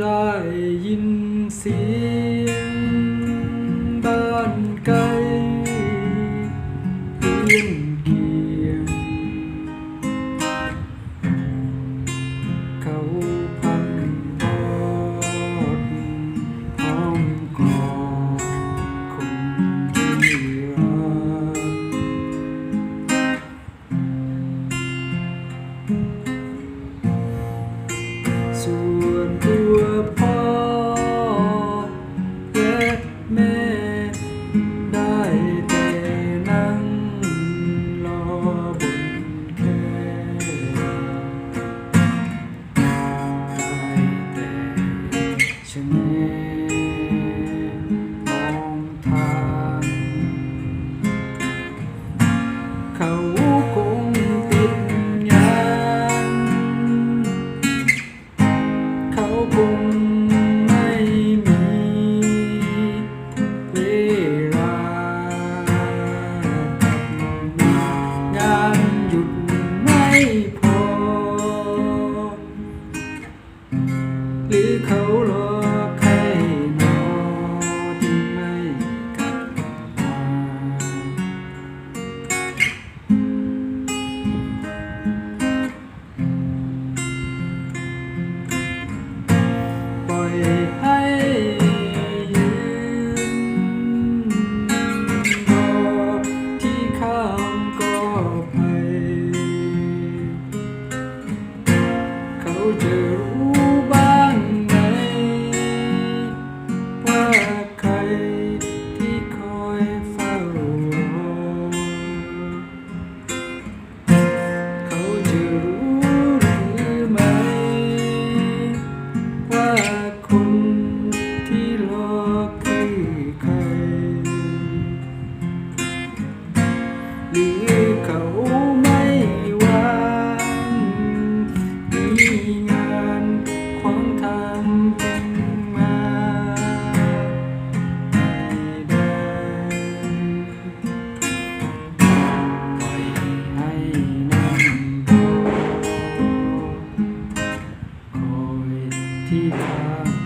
ได้ยินเสียง boy. จะรู้บ้างไหมว่าใครที่คอยเฝ้ารอเขาจะรู้หรือไมว่าคนที่รอคือใคร time.